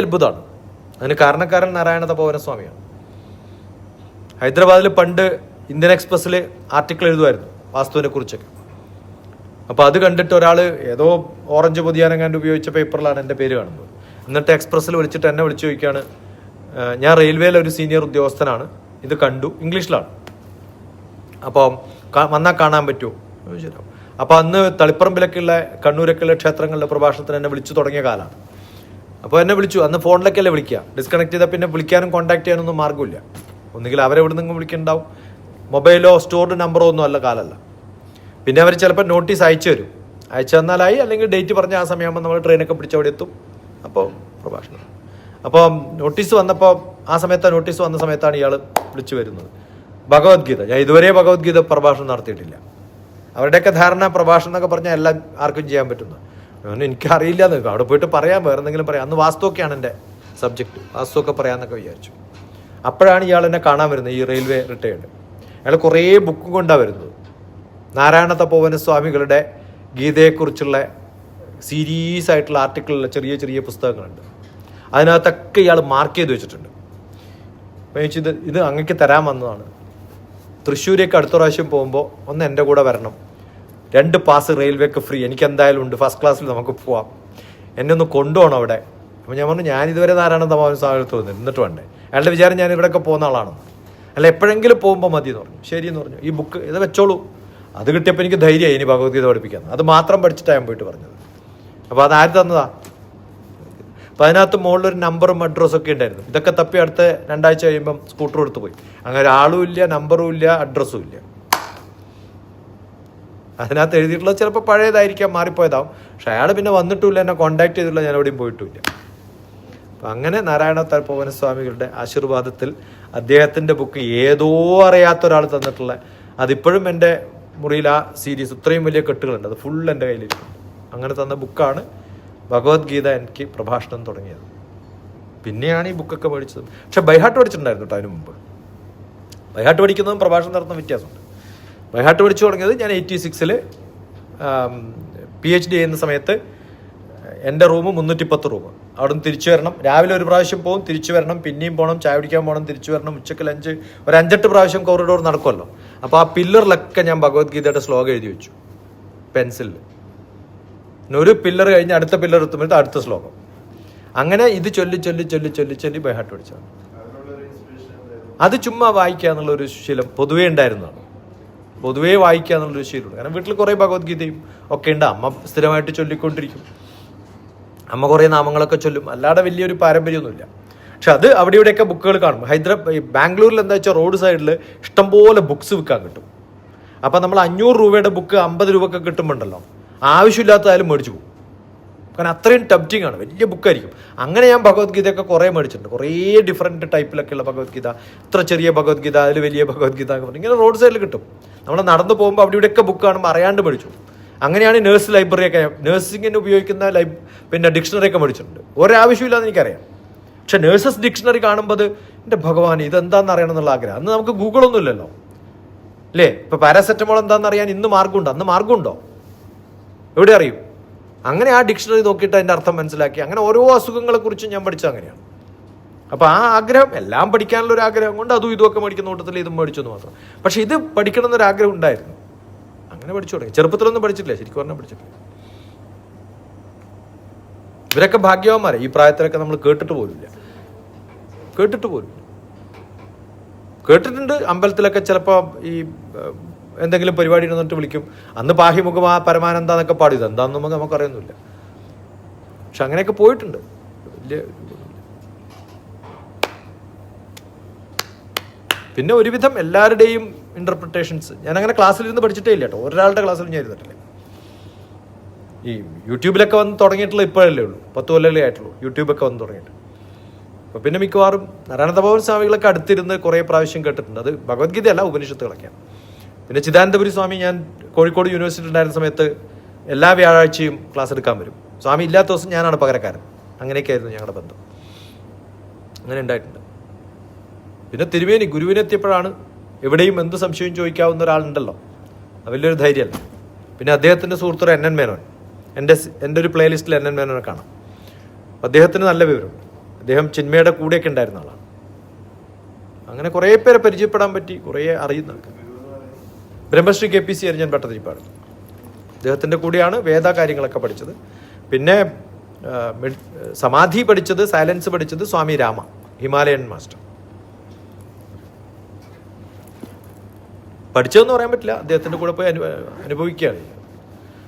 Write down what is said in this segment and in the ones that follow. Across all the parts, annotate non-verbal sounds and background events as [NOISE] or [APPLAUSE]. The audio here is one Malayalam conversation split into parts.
അത്ഭുതമാണ്. അതിന് കാരണക്കാരൻ നാരായണ തപോവനസ്വാമിയാണ്. ഹൈദരാബാദിൽ പണ്ട് ഇന്ത്യൻ എക്സ്പ്രസ്സിൽ ആർട്ടിക്കിൾ എഴുതുമായിരുന്നു വാസ്തുവിനെ കുറിച്ചൊക്കെ. അപ്പോൾ അത് കണ്ടിട്ട് ഒരാൾ ഏതോ ഓറഞ്ച് പൊതിയാനം കണ്ട് ഉപയോഗിച്ച പേപ്പറിലാണ് എന്റെ പേര് കാണുന്നത്. എന്നിട്ട് എക്സ്പ്രസ്സിൽ വിളിച്ചിട്ട് എന്നെ വിളിച്ചു ചോദിക്കുകയാണ് ഞാൻ റെയിൽവേയിലെ ഒരു സീനിയർ ഉദ്യോഗസ്ഥനാണ് ഇത് കണ്ടു ഇംഗ്ലീഷിലാണ്. അപ്പോൾ വന്നാൽ കാണാൻ പറ്റുമോ ശരി അപ്പോൾ അന്ന് തളിപ്പറമ്പിലൊക്കെയുള്ള കണ്ണൂരൊക്കെയുള്ള ക്ഷേത്രങ്ങളിലെ പ്രഭാഷണത്തിന് എന്നെ വിളിച്ചു തുടങ്ങിയ കാലമാണ്. അപ്പോൾ എന്നെ വിളിച്ചു. അന്ന് ഫോണിലേക്കല്ലേ വിളിക്കുക. ഡിസ്കണക്ട് ചെയ്താൽ പിന്നെ വിളിക്കാനും കോൺടാക്ട് ചെയ്യാനൊന്നും മാർഗമില്ല. ഒന്നുകിൽ അവരെ എവിടെ നിന്നും വിളിക്കുന്നുണ്ടാവും? മൊബൈലോ സ്റ്റോർഡ് നമ്പറോ ഒന്നും അല്ല കാലമല്ല പിന്നെ അവർ ചിലപ്പോൾ നോട്ടീസ് അയച്ചു തരും. അയച്ചു തന്നാലായി അല്ലെങ്കിൽ ഡേറ്റ് പറഞ്ഞ ആ സമയമാകുമ്പോൾ നമ്മൾ ട്രെയിനൊക്കെ പിടിച്ച് അവിടെ എത്തും. അപ്പോൾ പ്രഭാഷണം. അപ്പോൾ നോട്ടീസ് വന്നപ്പോൾ ആ സമയത്ത് നോട്ടീസ് വന്ന സമയത്താണ് ഇയാൾ വിളിച്ചു വരുന്നത്. ഭഗവത്ഗീത. ഞാൻ ഇതുവരെ ഭഗവത്ഗീത പ്രഭാഷണം നടത്തിയിട്ടില്ല. അവരുടെയൊക്കെ ധാരണ പ്രഭാഷണം എന്നൊക്കെ പറഞ്ഞാൽ എല്ലാം ആർക്കും ചെയ്യാൻ പറ്റുന്നു എനിക്കറിയില്ല എന്ന് അവിടെ പോയിട്ട് പറയാം. വേറെ എന്തെങ്കിലും പറയാം. അന്ന് വാസ്തുവൊക്കെയാണ് എന്റെ സബ്ജക്റ്റ് വാസ്തുവൊക്കെ പറയാമെന്നൊക്കെ വിചാരിച്ചു. അപ്പോഴാണ് ഇയാൾ എന്നെ കാണാൻ വരുന്നത് ഈ റെയിൽവേ റിട്ടയർഡ് അയാൾ കുറേ ബുക്കും കൊണ്ടാണ് വരുന്നത്. നാരായണ തപോവന സ്വാമികളുടെ ഗീതയെക്കുറിച്ചുള്ള സീരീസ് ആയിട്ടുള്ള ആർട്ടിക്കിളിലെ ചെറിയ ചെറിയ പുസ്തകങ്ങളുണ്ട്. അതിനകത്തൊക്കെ ഇയാൾ മാർക്ക് ചെയ്ത് വെച്ചിട്ടുണ്ട്. ഇത് ഇത് അങ്ങക്ക് തരാൻ വന്നതാണ്. തൃശ്ശൂരേക്ക് അടുത്ത പ്രാവശ്യം പോകുമ്പോൾ ഒന്ന് എന്റെ കൂടെ വരണം. രണ്ട് പാസ് റെയിൽവേക്ക് ഫ്രീ എനിക്ക് എന്തായാലും ഉണ്ട് ഫസ്റ്റ് ക്ലാസ്സിൽ നമുക്ക് പോവാം. എന്നെ ഒന്ന് കൊണ്ടുപോകണം അവിടെ. അപ്പോൾ ഞാൻ പറഞ്ഞു ഞാനിതുവരെ നാരായണ തമാവൻ സാഹചര്യം തോന്നുന്നു എന്നിട്ട് വേണ്ടേ? അയാളുടെ വിചാരം ഞാൻ ഇവിടെയൊക്കെ പോകുന്ന ആളാണെന്ന് അല്ല എപ്പോഴെങ്കിലും പോകുമ്പോൾ മതി എന്ന് പറഞ്ഞു. ശരി എന്ന് പറഞ്ഞു. ഈ ബുക്ക് ഇത് വെച്ചോളൂ. അത് കിട്ടിയപ്പോൾ എനിക്ക് ധൈര്യമായി ഇനി ഭഗവത്ഗീത പഠിപ്പിക്കാൻ അത് മാത്രം പഠിച്ചിട്ടാണ് ഞാൻ പോയിട്ട് പറഞ്ഞത്. അപ്പോൾ അത് ആര് തന്നതാ? അപ്പോൾ അതിനകത്ത് മുകളിലൊരു നമ്പറും അഡ്രസ്സും ഒക്കെ ഉണ്ടായിരുന്നു. ഇതൊക്കെ തപ്പി അടുത്ത രണ്ടാഴ്ച കഴിയുമ്പം സ്കൂട്ടർ എടുത്ത് പോയി. അങ്ങനെ ഒരാളും ഇല്ല നമ്പറും ഇല്ല അഡ്രസ്സും ഇല്ല. അതിനകത്ത് എഴുതിയിട്ടുള്ളത് ചിലപ്പോൾ പഴയതായിരിക്കാം മാറിപ്പോയതാവും. പക്ഷെ അയാൾ പിന്നെ വന്നിട്ടുമില്ല എന്നെ കോണ്ടാക്ട് ചെയ്തിട്ടില്ല ഞാൻ എവിടെയും പോയിട്ടുമില്ല അപ്പം അങ്ങനെ നാരായണ തൽപ്പവന സ്വാമികളുടെ ആശീർവാദത്തിൽ അദ്ദേഹത്തിന്റെ ബുക്ക് ഏതോ അറിയാത്ത ഒരാൾ തന്നിട്ടുള്ള അതിപ്പോഴും എന്റെ മുറിയിൽ ആ സീരീസ് ഇത്രയും വലിയ കെട്ടുകളുണ്ട്. അത് ഫുൾ എന്റെ കയ്യിലിരിക്കും അങ്ങനെ തന്ന ബുക്കാണ് ഭഗവത്ഗീത എനിക്ക് പ്രഭാഷണം തുടങ്ങിയത്. പിന്നെയാണ് ഈ ബുക്കൊക്കെ മേടിച്ചത്. പക്ഷെ ബൈഹാട്ട് പഠിച്ചിട്ടുണ്ടായിരുന്നു കേട്ടോ അതിന് മുമ്പ്. ബൈഹാട്ട് പഠിക്കുന്നതും പ്രഭാഷണം നടത്തുന്ന വ്യത്യാസമുണ്ട്. ബൈഹാട്ട് പഠിച്ചു തുടങ്ങിയത് ഞാൻ എയ്റ്റി സിക്സിൽ പി എച്ച് ഡി ചെയ്യുന്ന സമയത്ത് എന്റെ റൂം മുന്നൂറ്റി പത്ത് റൂം. അവിടെ നിന്ന് തിരിച്ചു വരണം. രാവിലെ ഒരു പ്രാവശ്യം പോകും തിരിച്ചു വരണം. പിന്നെയും പോകണം ചായ കുടിക്കാൻ പോകണം തിരിച്ചു വരണം. ഉച്ചയ്ക്ക് ലഞ്ച് ഒരു അഞ്ചെട്ട് പ്രാവശ്യം കോറിഡോർ നടക്കുമല്ലോ. അപ്പോൾ ആ പില്ലറിലൊക്കെ ഞാൻ ഭഗവത്ഗീതയുടെ ശ്ലോകം എഴുതി വെച്ചു. പെൻസിലിൽ പിന്നെ ഒരു പില്ലർ കഴിഞ്ഞ് അടുത്ത പില്ലർ എത്തുമ്പോഴത്തെ അടുത്ത ശ്ലോകം. അങ്ങനെ ഇത് ചൊല്ലി ചൊല്ലി ചൊല്ലി ചൊല്ലി ചൊല്ലി ബൈഹാട്ട് പഠിച്ചതാണ് അത് ചുമ്മാ വായിക്കുക എന്നുള്ളൊരു ശീലം പൊതുവേ ഉണ്ടായിരുന്നതാണ്. പൊതുവേ വായിക്കുക എന്നുള്ളൊരു ശീലമുണ്ട് കാരണം വീട്ടിൽ കുറേ ഭഗവത്ഗീതയും ഒക്കെ ഉണ്ട്. അമ്മ സ്ഥിരമായിട്ട് ചൊല്ലിക്കൊണ്ടിരിക്കും. അമ്മ കുറേ നാമങ്ങളൊക്കെ ചൊല്ലും. അല്ലാതെ വലിയൊരു പാരമ്പര്യമൊന്നുമില്ല. പക്ഷെ അത് അവിടെ ഇവിടെയൊക്കെ ബുക്കുകൾ കാണും ഹൈദരാബാദ് ബാംഗ്ലൂരിൽ എന്താ വെച്ചാൽ റോഡ് സൈഡിൽ ഇഷ്ടംപോലെ ബുക്സ് വിൽക്കാൻ കിട്ടും. അപ്പം നമ്മൾ അഞ്ഞൂറ് രൂപയുടെ ബുക്ക് അമ്പത് രൂപയൊക്കെ കിട്ടുമ്പോണ്ടല്ലോ ആവശ്യമില്ലാത്തതായാലും മേടിച്ചു പോകും. കാരണം അത്രയും ടബ്റ്റിംഗ് ആണ്. വലിയ ബുക്കായിരിക്കും അങ്ങനെ ഞാൻ ഭഗവത്ഗീതയൊക്കെ കുറേ മേടിച്ചിട്ടുണ്ട്. കുറേ ഡിഫറെന്റ് ടൈപ്പിലൊക്കെയുള്ള ഭഗവത്ഗീത. ഇത്ര ചെറിയ ഭഗവത്ഗീത അതിൽ വലിയ ഭഗവത്ഗീത ഇങ്ങനെ റോഡ് സൈഡിൽ കിട്ടും. നമ്മൾ നടന്നു പോകുമ്പോൾ അവിടെ ഇവിടെയൊക്കെ ബുക്ക് കാണുമ്പോൾ അറിയാണ്ട് പഠിച്ചു. അങ്ങനെയാണ് നേഴ്സ് ലൈബ്രറിയൊക്കെ നേഴ്സിങ്ങിന് ഉപയോഗിക്കുന്ന ലൈബ് പിന്നെ ഡിക്ഷണറി ഒക്കെ ഡിക്ഷണറിയൊക്കെ മേടിച്ചിട്ടുണ്ട്. ഒരാവശ്യമില്ലാന്ന് എനിക്കറിയാം. പക്ഷെ നേഴ്സസ് ഡിക്ഷണറി കാണുമ്പോൾ എന്റെ ഭഗവാൻ ഇതെന്താണെന്ന് അറിയണം എന്നുള്ള ആഗ്രഹം. അന്ന് നമുക്ക് ഗൂഗിളൊന്നും ഇല്ലല്ലോ. അല്ലേ? ഇപ്പൊ പാരാസെറ്റമോൾ എന്താണെന്ന് അറിയാൻ ഇന്ന് മാർഗമുണ്ടോ? അന്ന് മാർഗമുണ്ടോ? എവിടെ അറിയും? അങ്ങനെ ആ ഡിക്ഷണറി നോക്കിയിട്ട് അതിന്റെ അർത്ഥം മനസ്സിലാക്കി അങ്ങനെ ഓരോ അസുഖങ്ങളെക്കുറിച്ചും ഞാൻ പഠിച്ചത് അങ്ങനെയാണ്. അപ്പോൾ ആ ആഗ്രഹം എല്ലാം പഠിക്കാനുള്ള ഒരു ആഗ്രഹം കൊണ്ട് അതും ഇതുമൊക്കെ മേടിക്കുന്ന കൂട്ടത്തിൽ ഇതും മേടിച്ചെന്ന് മാത്രം. പക്ഷെ ഇത് പഠിക്കണം എന്നൊരു ആഗ്രഹം ഉണ്ടായിരുന്നു. അങ്ങനെ പഠിച്ചു തുടങ്ങി. ചെറുപ്പത്തിലൊന്നും പഠിച്ചിട്ടില്ല ശരിക്കും പറഞ്ഞാൽ പഠിച്ചിട്ടില്ല. ഇവരൊക്കെ ഭാഗ്യവാന്മാരെ. ഈ പ്രായത്തിലൊക്കെ നമ്മൾ കേട്ടിട്ട് പോലുമില്ല. കേട്ടിട്ട് പോലും കേട്ടിട്ടുണ്ട്. അമ്പലത്തിലൊക്കെ ചിലപ്പോൾ ഈ എന്തെങ്കിലും പരിപാടി ഇരുന്നിട്ട് വിളിക്കും. അന്ന് പാഹിമുഖമാ പരമാനന്ദ എന്നൊക്കെ പാടി ഇത് എന്താണെന്ന് നമുക്ക് നമുക്കറിയുന്നില്ല പക്ഷെ അങ്ങനെയൊക്കെ പോയിട്ടുണ്ട്. വലിയ പിന്നെ ഒരുവിധം എല്ലാവരുടെയും ഇന്റർപ്രിട്ടേഷൻസ് ഞാൻ അങ്ങനെ ക്ലാസ്സിലിരുന്ന് പഠിച്ചിട്ടേ ഇല്ല കേട്ടോ. ഒരാളുടെ ക്ലാസ്സിൽ ഞാൻ ഇരുന്നിട്ടില്ല. ഈ യൂട്യൂബിലൊക്കെ വന്ന് തുടങ്ങിയിട്ടുള്ള ഇപ്പോഴല്ലേ ഉള്ളൂ. പത്ത് കൊല്ലമല്ലേ ആയിട്ടുള്ളൂ. യൂട്യൂബൊക്കെ വന്ന് തുടങ്ങിയിട്ട്. അപ്പോൾ പിന്നെ മിക്കവാറും നാരായണതപോവൻ സ്വാമികളൊക്കെ അടുത്തിരുന്ന് കുറേ പ്രാവശ്യം കേട്ടിട്ടുണ്ട്. അത് ഭഗവത്ഗീതയല്ല ഉപനിഷത്തുകളൊക്കെയാണ് പിന്നെ ചിദാനന്ദപുരി സ്വാമി ഞാൻ കോഴിക്കോട് യൂണിവേഴ്സിറ്റി ഉണ്ടായിരുന്ന സമയത്ത് എല്ലാ വ്യാഴാഴ്ചയും ക്ലാസ് എടുക്കാൻ വരും. സ്വാമി ഇല്ലാത്ത ദിവസം ഞാനാണ് പകരക്കാരൻ. അങ്ങനെയൊക്കെയായിരുന്നു ഞങ്ങളുടെ ബന്ധം. അങ്ങനെ ഉണ്ടായിട്ടുണ്ട്. പിന്നെ തിരുവേനി ഗുരുവിനെത്തിയപ്പോഴാണ് എവിടെയും എന്ത് സംശയം ചോദിക്കാവുന്ന ഒരാളുണ്ടല്ലോ. വലിയൊരു ധൈര്യമല്ല? പിന്നെ അദ്ദേഹത്തിന്റെ സുഹൃത്തൊരു എൻ എൻ മേനോൻ. എന്റെ എന്റെ ഒരു പ്ലേലിസ്റ്റിൽ എൻ എൻ മേനോനെ കാണാം. അപ്പോൾ അദ്ദേഹത്തിന് നല്ല വിവരം. അദ്ദേഹം ചിന്മയുടെ കൂടെയൊക്കെ ഉണ്ടായിരുന്ന ആളാണ്. അങ്ങനെ കുറേ പേരെ പരിചയപ്പെടാൻ പറ്റി കുറേ അറിയുന്ന ബ്രഹ്മശ്രീ കെ പി സി അരിഞ്ഞൻ പട്ടതിരിപ്പാട് അദ്ദേഹത്തിന്റെ കൂടെയാണ് വേദ കാര്യങ്ങളൊക്കെ പഠിച്ചത്. പിന്നെ സമാധി പഠിച്ചത് സൈലൻസ് പഠിച്ചത് സ്വാമി രാമ ഹിമാലയൻ മാസ്റ്റർ. പഠിച്ചതെന്ന് പറയാൻ പറ്റില്ല. അദ്ദേഹത്തിന്റെ കൂടെ പോയി അനു അനുഭവിക്കുകയാണ്.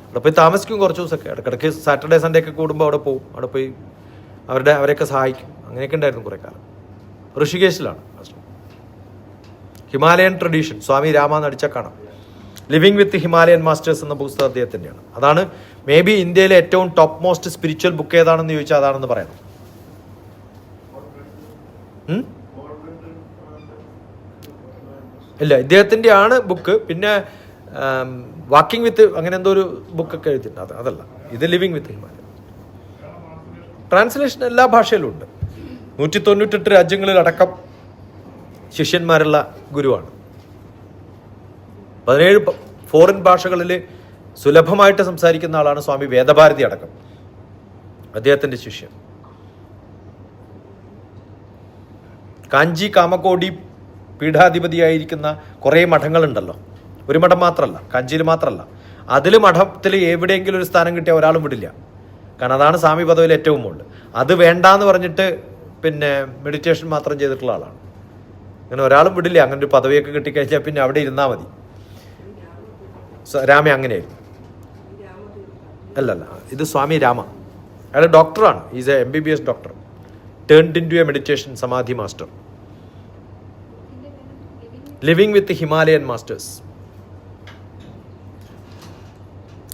അവിടെ പോയി താമസിക്കും കുറച്ച് ദിവസമൊക്കെ. ഇടയ്ക്കിടയ്ക്ക് സാറ്റർഡേ സൺഡേ ഒക്കെ കൂടുമ്പോൾ അവിടെ പോകും അവിടെ പോയി അവരുടെ അവരെയൊക്കെ സഹായിക്കും. അങ്ങനെയൊക്കെ ഉണ്ടായിരുന്നു കുറേ കാലം. ഋഷികേശിലാണ് ഹിമാലയൻ ട്രഡീഷൻ. സ്വാമി രാമ നടിച്ച കാണാം. ലിവിങ് വിത്ത് ഹിമാലയൻ മാസ്റ്റേഴ്സ് എന്ന പുസ്തകം അദ്ദേഹത്തിന്റെയാണ് അതാണ് മേ ബി ഇന്ത്യയിലെ ഏറ്റവും ടോപ്പ് മോസ്റ്റ് സ്പിരിച്വൽ ബുക്ക് ഏതാണെന്ന് ചോദിച്ചാൽ അതാണെന്ന് പറയണം ഇല്ല ഇദ്ദേഹത്തിന്റെ ആണ് ബുക്ക്. പിന്നെ വാക്കിംഗ് വിത്ത് അങ്ങനെ എന്തോ ഒരു ബുക്കൊക്കെ എഴുതിയിട്ടുണ്ട്. അത് അതല്ല. ഇത് ലിവിങ് വിത്ത് ഹിമാലയൻ ട്രാൻസ്ലേഷൻ എല്ലാ ഭാഷയിലും ഉണ്ട്. നൂറ്റി തൊണ്ണൂറ്റെട്ട് രാജ്യങ്ങളിലടക്കം ശിഷ്യന്മാരുള്ള ഗുരുവാണ്. പതിനേഴ് ഫോറിൻ ഭാഷകളിൽ സുലഭമായിട്ട് സംസാരിക്കുന്ന ആളാണ് സ്വാമി വേദഭാരതി അടക്കം. അദ്ദേഹത്തിന്റെ ശിഷ്യൻ. കാഞ്ചി കാമക്കോടി പീഠാധിപതിയായിരിക്കുന്ന കുറേ മഠങ്ങളുണ്ടല്ലോ. ഒരു മഠം മാത്രമല്ല കാഞ്ചിയിൽ മാത്രമല്ല അതിൽ മഠത്തിൽ എവിടെയെങ്കിലും ഒരു സ്ഥാനം കിട്ടിയ ഒരാളും വിടില്ല. കാരണം അതാണ് സ്വാമി പദവിയിൽ ഏറ്റവും മുകളിൽ. അത് വേണ്ടാന്ന് പറഞ്ഞിട്ട് പിന്നെ മെഡിറ്റേഷൻ മാത്രം ചെയ്തിട്ടുള്ള ആളാണ്. അങ്ങനെ ഒരാളും വിടില്ല അങ്ങനെ ഒരു പദവിയൊക്കെ കിട്ടിക്കഴിഞ്ഞാൽ പിന്നെ അവിടെ ഇരുന്നാൽ മതി. രാമ അങ്ങനെയായിരുന്നു. അല്ലല്ല ഇത് സ്വാമി രാമ. അയാൾ ഡോക്ടറാണ്. Is a M B B S doctor turned into a meditation samadhi master living with Himalayan masters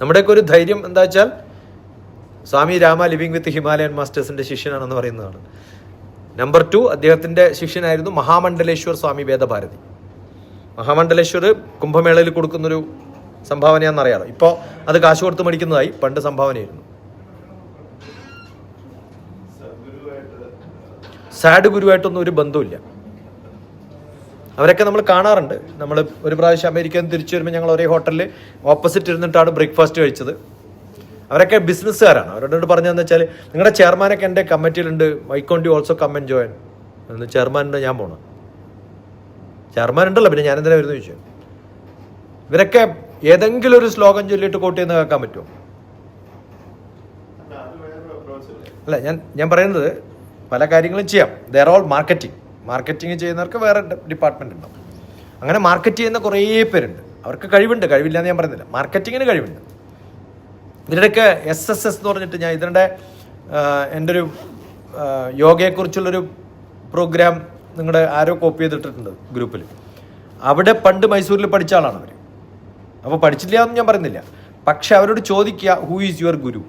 നമ്മുടെയൊക്കെ ഒരു ധൈര്യം എന്താ വെച്ചാൽ Swami Rama living with Himalayan മാസ്റ്റേഴ്സിന്റെ ശിഷ്യനാണെന്ന് പറയുന്നതാണ്. നമ്പർ ടു അദ്ദേഹത്തിന്റെ ശിഷ്യനായിരുന്നു മഹാമണ്ഡലേശ്വർ സ്വാമി വേദഭാരതി. മഹാമണ്ഡലേശ്വർ കുംഭമേളയിൽ കൊടുക്കുന്നൊരു സംഭാവനയാണെന്നറിയാലോ ഇപ്പോൾ അത് കാശ് കൊടുത്ത് മേടിക്കുന്നതായി പണ്ട് സംഭാവനയായിരുന്നു. സാഡ് ഗുരുവായിട്ടൊന്നും ഒരു ബന്ധമില്ല അവരൊക്കെ നമ്മൾ കാണാറുണ്ട്. നമ്മൾ ഒരു പ്രാവശ്യം അമേരിക്കയിൽ നിന്ന് തിരിച്ചു വരുമ്പോൾ ഞങ്ങൾ ഒരേ ഹോട്ടലിൽ ഓപ്പോസിറ്റ് ഇരുന്നിട്ടാണ് ബ്രേക്ക്ഫാസ്റ്റ് കഴിച്ചത്. അവരൊക്കെ ബിസിനസ്സുകാരാണ് അവരോട് പറഞ്ഞതെന്ന് വെച്ചാൽ നിങ്ങളുടെ ചെയർമാനൊക്കെ എന്റെ കമ്മിറ്റിയിലുണ്ട് വൈക്കോണ്ടി ഓൾസോ കമ്മൻ ജോയിൻ എന്ന് ചെയർമാനുണ്ട് ഞാൻ പോണു. ചെയർമാൻ ഉണ്ടല്ലോ പിന്നെ ഞാൻ എന്തിനാ വരുന്നു ചോദിച്ചു. ഇവരൊക്കെ ഏതെങ്കിലും ഒരു ശ്ലോകം ചൊല്ലിയിട്ട് കോട്ട് ചെയ്യുന്ന കേൾക്കാൻ പറ്റുമോ? അല്ല ഞാൻ ഞാൻ പറയുന്നത് പല കാര്യങ്ങളും ചെയ്യാം. ദർ ഓൾ മാർക്കറ്റിംഗ് മാർക്കറ്റിംഗ് ചെയ്യുന്നവർക്ക് വേറെ ഡിപ്പാർട്ട്മെന്റ് ഉണ്ടാവും. അങ്ങനെ മാർക്കറ്റ് ചെയ്യുന്ന കുറേ പേരുണ്ട്. അവർക്ക് കഴിവുണ്ട്. കഴിവില്ലാന്ന് ഞാൻ പറയുന്നില്ല മാർക്കറ്റിങ്ങിന് കഴിവുണ്ട്. ഇതിനിടയ്ക്ക് എസ് എസ് എസ് എന്ന് പറഞ്ഞിട്ട് ഞാൻ ഇതിനിടെ എന്റെ ഒരു യോഗയെക്കുറിച്ചുള്ളൊരു പ്രോഗ്രാം നിങ്ങളുടെ ആരോ കോപ്പി ചെയ്തിട്ടിട്ടുണ്ട് ഗ്രൂപ്പിൽ അവിടെ പണ്ട് മൈസൂരിൽ പഠിച്ച ആളാണ് അവർ അപ്പോൾ പഠിച്ചില്ല എന്ന് ഞാൻ പറയുന്നില്ല. പക്ഷെ അവരോട് ചോദിക്കുക ഹൂ ഈസ് യുവർ ഗുരു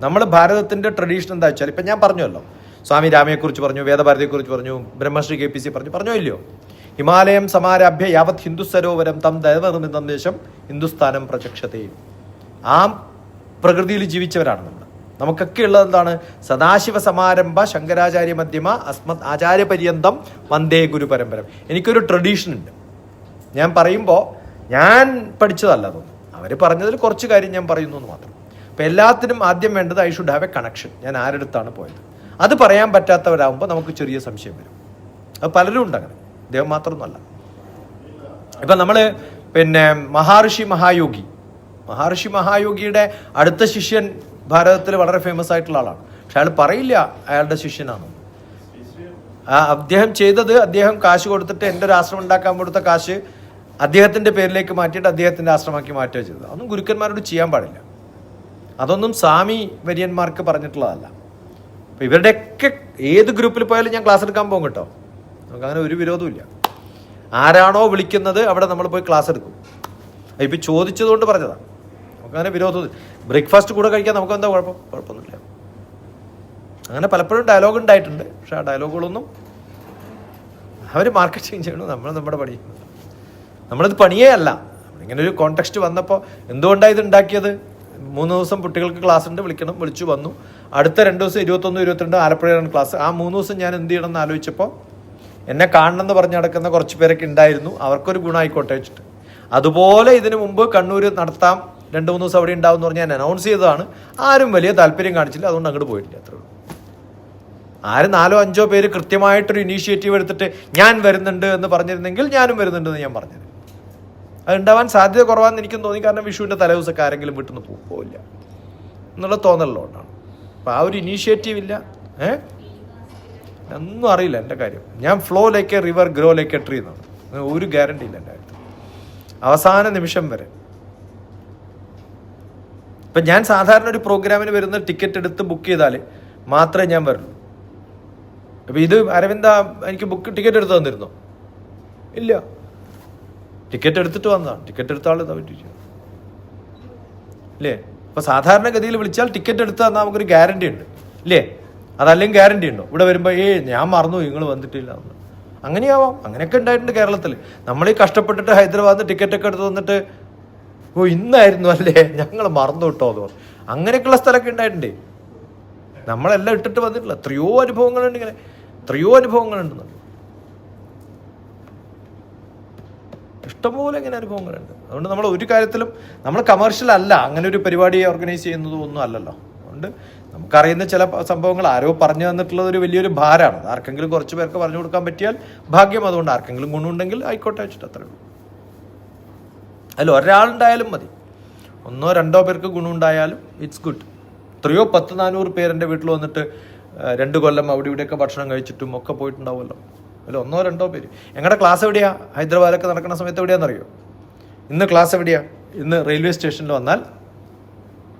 നമ്മൾ ഭാരതത്തിന്റെ ട്രഡീഷൻ എന്താ വെച്ചാൽ ഇപ്പം ഞാൻ പറഞ്ഞല്ലോ സ്വാമി രാമയെക്കുറിച്ച് പറഞ്ഞു വേദഭാരതിയെക്കുറിച്ച് പറഞ്ഞു ബ്രഹ്മശ്രീ കെ പി സി പറഞ്ഞു. പറഞ്ഞോ ഇല്ലയോ? ഹിമാലയം സമാരഭ്യ യാവത് ഹിന്ദു സരോവരം തം ദൈവനിർമ്മിതം ദേശം ഹിന്ദുസ്ഥാനം പ്രചക്ഷതയും ആ പ്രകൃതിയിൽ ജീവിച്ചവരാണ് നമ്മൾ. നമുക്കൊക്കെ ഉള്ളത് എന്താണ്? സദാശിവ സമാരംഭ ശങ്കരാചാര്യ മധ്യമ അസ്മത് ആചാര്യപര്യന്തം വന്ദേ ഗുരു പരമ്പരം. എനിക്കൊരു ട്രഡീഷൻ ഉണ്ട്. ഞാൻ പറയുമ്പോൾ ഞാൻ പഠിച്ചതല്ല അതൊന്നും. അവർ പറഞ്ഞതിൽ കുറച്ച് കാര്യം ഞാൻ പറയുന്നു എന്ന് മാത്രം. അപ്പം എല്ലാത്തിനും ആദ്യം വേണ്ടത് I should have a connection ഞാൻ ആരെടുത്താണ് പോയത്? അത് പറയാൻ പറ്റാത്തവരാകുമ്പോൾ നമുക്ക് ചെറിയ സംശയം വരും. അത് പലരും ഉണ്ട് അങ്ങനെ. ദൈവം മാത്രമൊന്നുമല്ല. ഇപ്പം നമ്മൾ പിന്നെ മഹാർഷി മഹായോഗി. മഹാർഷി മഹായോഗിയുടെ അടുത്ത ശിഷ്യൻ ഭാരതത്തിൽ വളരെ ഫേമസ് ആയിട്ടുള്ള ആളാണ്. പക്ഷെ അയാൾ പറയില്ല അയാളുടെ ശിഷ്യനാണ്. ആ അദ്ദേഹം ചെയ്തത് അദ്ദേഹം കാശ് കൊടുത്തിട്ട് എന്റെ ഒരു ആശ്രമം ഉണ്ടാക്കാൻ കൊടുത്ത കാശ് അദ്ദേഹത്തിന്റെ പേരിലേക്ക് മാറ്റിയിട്ട് അദ്ദേഹത്തിന്റെ ആശ്രമമാക്കി മാറ്റുക ചെയ്തത്. അതൊന്നും ഗുരുക്കന്മാരോട് ചെയ്യാൻ പാടില്ല. അതൊന്നും സ്വാമി വര്യന്മാർക്ക് പറഞ്ഞിട്ടുള്ളതല്ല. അപ്പം ഇവരുടെയൊക്കെ ഏത് ഗ്രൂപ്പിൽ പോയാലും ഞാൻ ക്ലാസ് എടുക്കാൻ പോകും കേട്ടോ. നമുക്ക് അങ്ങനെ ഒരു വിരോധമില്ല ആരാണോ വിളിക്കുന്നത് അവിടെ നമ്മൾ പോയി ക്ലാസ് എടുക്കും. ഇപ്പം ചോദിച്ചതുകൊണ്ട് പറഞ്ഞതാണ് നമുക്കങ്ങനെ വിരോധം ബ്രേക്ക്ഫാസ്റ്റ് കൂടെ കഴിക്കാൻ നമുക്ക് എന്താ കുഴപ്പം? കുഴപ്പമൊന്നുമില്ല. അങ്ങനെ പലപ്പോഴും ഡയലോഗ് ഉണ്ടായിട്ടുണ്ട്. പക്ഷെ ആ ഡയലോഗുകളൊന്നും അവർ മാർക്കറ്റിംഗ് ചെയ്യണം. നമ്മൾ നമ്മുടെ പണി. നമ്മളത് പണിയേ അല്ല. ഇങ്ങനെ ഒരു കോണ്ടെക്സ്റ്റ് വന്നപ്പോൾ എന്തുകൊണ്ടാണ് ഇത് ഉണ്ടാക്കിയത്? മൂന്ന് ദിവസം കുട്ടികൾക്ക് ക്ലാസ് ഉണ്ട് വിളിക്കണം വിളിച്ചു വന്നു. അടുത്ത രണ്ട് ദിവസം ഇരുപത്തൊന്ന് ഇരുപത്തിരണ്ട് ആലപ്പുഴയാണ് ക്ലാസ്. ആ മൂന്ന് ദിവസം ഞാൻ എന്ത് ചെയ്യണം എന്ന് ആലോചിച്ചപ്പോൾ എന്നെ കാണണമെന്ന് പറഞ്ഞ് നടക്കുന്ന കുറച്ച് പേരൊക്കെ ഉണ്ടായിരുന്നു. അവർക്കൊരു ഗുണമായിക്കോട്ടെ വെച്ചിട്ട്. അതുപോലെ ഇതിനു മുമ്പ് കണ്ണൂർ നടത്താം രണ്ട് മൂന്ന് ദിവസം അവിടെ ഉണ്ടാവും എന്ന് പറഞ്ഞ് ഞാൻ അനൗൺസ് ചെയ്തതാണ്. ആരും വലിയ താല്പര്യം കാണിച്ചില്ല. അതുകൊണ്ട് അങ്ങോട്ട് പോയിട്ടില്ല അത്രേ ഉള്ളൂ. ആര് നാലോ അഞ്ചോ പേര് കൃത്യമായിട്ടൊരു ഇനീഷ്യേറ്റീവ് എടുത്തിട്ട് ഞാൻ വരുന്നുണ്ട് എന്ന് പറഞ്ഞിരുന്നെങ്കിൽ ഞാനും വരുന്നുണ്ടെന്ന് ഞാൻ പറഞ്ഞത്. അത് ഉണ്ടാവാൻ സാധ്യത കുറവാണെന്ന് എനിക്കും തോന്നി. കാരണം വിഷുവിന്റെ തലേദിവസമൊക്കെ ആരെങ്കിലും വീട്ടിൽ നിന്ന് പോകും പോവില്ല. എന്നുള്ള തോന്നലുള്ളതുകൊണ്ടാണ്. അപ്പോൾ ആ ഒരു ഇനീഷ്യേറ്റീവ് ഇല്ല. ഏ? ഒന്നും അറിയില്ല എന്റെ കാര്യം. ഞാൻ flow like a river grow like a tree എന്നാണ് ഒരു ഗ്യാരണ്ടി ഇല്ല എന്റെ കാര്യത്തിൽ അവസാന നിമിഷം വരെ. ഇപ്പം ഞാൻ സാധാരണ ഒരു പ്രോഗ്രാമിന് വരുന്ന ടിക്കറ്റ് എടുത്ത് ബുക്ക് ചെയ്താൽ മാത്രമേ ഞാൻ വരുള്ളൂ. അപ്പം ഇത് അരവിന്ദ എനിക്ക് ബുക്ക് ടിക്കറ്റ് എടുത്ത് തന്നിരുന്നോ? ഇല്ല. ടിക്കറ്റ് എടുത്തിട്ട് വന്നതാണ്. ടിക്കറ്റ് എടുത്ത ആൾ ഇതാ പറ്റിച്ചു ഇല്ലേ? അപ്പൊ സാധാരണഗതിയിൽ വിളിച്ചാൽ ടിക്കറ്റ് എടുത്ത് തന്നാൽ നമുക്കൊരു ഗ്യാരണ്ടി ഉണ്ട്. ഇല്ലേ? അതല്ലെങ്കിൽ ഗ്യാരണ്ടി ഉണ്ടോ? ഇവിടെ വരുമ്പോൾ ഏ ഞാൻ മറന്നു നിങ്ങൾ വന്നിട്ടില്ല. എന്ന് അങ്ങനെയാവാം. അങ്ങനെയൊക്കെ ഉണ്ടായിട്ടുണ്ട് കേരളത്തിൽ നമ്മൾ ഈ കഷ്ടപ്പെട്ടിട്ട് ഹൈദരാബാദിൽ ടിക്കറ്റൊക്കെ എടുത്ത് വന്നിട്ട് ഓ ഇന്നായിരുന്നു അല്ലേ? ഞങ്ങൾ മറന്നു വിട്ടോ എന്ന് അങ്ങനെയൊക്കെയുള്ള സ്ഥലമൊക്കെ ഉണ്ടായിട്ടുണ്ട്. നമ്മളെല്ലാം ഇട്ടിട്ട് വന്നിട്ടില്ല. എത്രയോ അനുഭവങ്ങളുണ്ട് ഇങ്ങനെ. എത്രയോ അനുഭവങ്ങളുണ്ട് ഇഷ്ടംപോലെ ഇങ്ങനെ അനുഭവങ്ങളുണ്ട്. അതുകൊണ്ട് നമ്മൾ ഒരു കാര്യത്തിലും നമ്മൾ കമേഴ്ഷ്യൽ അല്ല അങ്ങനെ ഒരു പരിപാടി ഓർഗനൈസ് ചെയ്യുന്നതും ഒന്നും അല്ലല്ലോ. അതുകൊണ്ട് നമുക്കറിയുന്ന ചില സംഭവങ്ങൾ ആരോ പറഞ്ഞു തന്നിട്ടുള്ളത് ഒരു വലിയൊരു ഭാരമാണ്. ആർക്കെങ്കിലും കുറച്ച് പേർക്ക് പറഞ്ഞു കൊടുക്കാൻ പറ്റിയാൽ ഭാഗ്യം അതുകൊണ്ട് ആർക്കെങ്കിലും ഗുണമുണ്ടെങ്കിൽ ആയിക്കോട്ടെ വെച്ചിട്ട് അത്രേ ഉള്ളൂ. അല്ല ഒരാളുണ്ടായാലും മതി. ഒന്നോ രണ്ടോ പേർക്ക് ഗുണമുണ്ടായാലും ഇറ്റ്സ് ഗുഡ് എത്രയോ പത്ത് നാനൂറ് പേരെന്റെ വീട്ടിൽ വന്നിട്ട് രണ്ട് കൊല്ലം അവിടെ ഇവിടെയൊക്കെ ഭക്ഷണം കഴിച്ചിട്ടും ഒക്കെ പോയിട്ടുണ്ടാവുമല്ലോ. അതിൽ ഒന്നോ രണ്ടോ പേര്. ഞങ്ങളുടെ ക്ലാസ് എവിടെയാ? ഹൈദരാബാദൊക്കെ നടക്കുന്ന സമയത്ത് എവിടെയാണെന്നറിയോ ഇന്ന് ക്ലാസ് എവിടെയാ? ഇന്ന് റെയിൽവേ സ്റ്റേഷനിൽ വന്നാൽ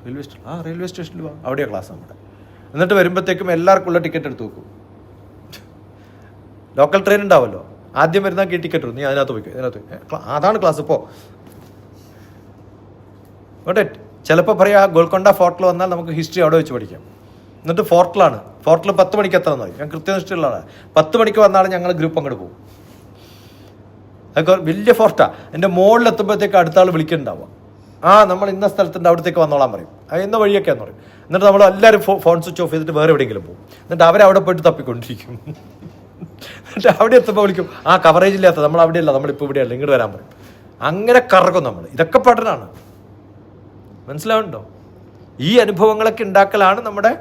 റെയിൽവേ സ്റ്റേഷൻ ആ റെയിൽവേ സ്റ്റേഷനിൽ വാ. അവിടെയാണ് ക്ലാസ് നമ്മുടെ. എന്നിട്ട് വരുമ്പോഴത്തേക്കും എല്ലാവർക്കുള്ള ടിക്കറ്റ് എടുത്ത് വെക്കും. ലോക്കൽ ട്രെയിൻ ഉണ്ടാവുമല്ലോ ആദ്യം വരുന്ന കീ ടിക്കറ്റ് നീ അതിനകത്ത് പോയിക്കോ അതിനകത്ത് അതാണ് ക്ലാസ് ഇപ്പോൾ ഓട്ടെ ചിലപ്പോൾ പറയാം ഗോൾക്കൊണ്ട ഫോർട്ടിൽ വന്നാൽ നമുക്ക് ഹിസ്റ്ററി അവിടെ വെച്ച് പഠിക്കാം. എന്നിട്ട് ഫോർട്ടിലാണ്. ഫോർട്ടിൽ പത്ത് മണിക്ക് എത്തണം എന്ന് ഞാൻ കൃത്യനിഷ്ഠയുള്ള ആളാണ് പത്ത് മണിക്ക് വന്നാണ് ഞങ്ങൾ ഗ്രൂപ്പ് അങ്ങോട്ട് പോകും. അതൊക്കെ വലിയ ഫോർട്ടാണ് എന്റെ മുകളിൽ എത്തുമ്പോഴത്തേക്ക് അടുത്ത ആൾ വിളിക്കുന്നുണ്ടാവുക ആ നമ്മൾ ഇന്ന സ്ഥലത്തിന്റെ അവിടത്തേക്ക് വന്നോളാൻ പറയും. ഇന്ന വഴിയൊക്കെയാന്ന് പറയും. എന്നിട്ട് നമ്മൾ എല്ലാവരും ഫോൺ സ്വിച്ച് ഓഫ് ചെയ്തിട്ട് വേറെ എവിടെയെങ്കിലും പോകും. എന്നിട്ട് അവരവിടെ പോയിട്ട് തപ്പിക്കൊണ്ടിരിക്കും. എന്നിട്ട് അവിടെ എത്തുമ്പോൾ വിളിക്കും ആ കവറേജ് ഇല്ലാത്ത നമ്മൾ അവിടെയല്ല നമ്മളിപ്പോൾ ഇവിടെയല്ല ഇങ്ങോട്ട് വരാൻ പറയും. അങ്ങനെ കറക്കും നമ്മൾ ഇതൊക്കെ പഠനമാണ് മനസ്സിലാവുന്നുണ്ടോ? ഈ അനുഭവങ്ങളൊക്കെ ഉണ്ടാക്കലാണ് നമ്മുടെ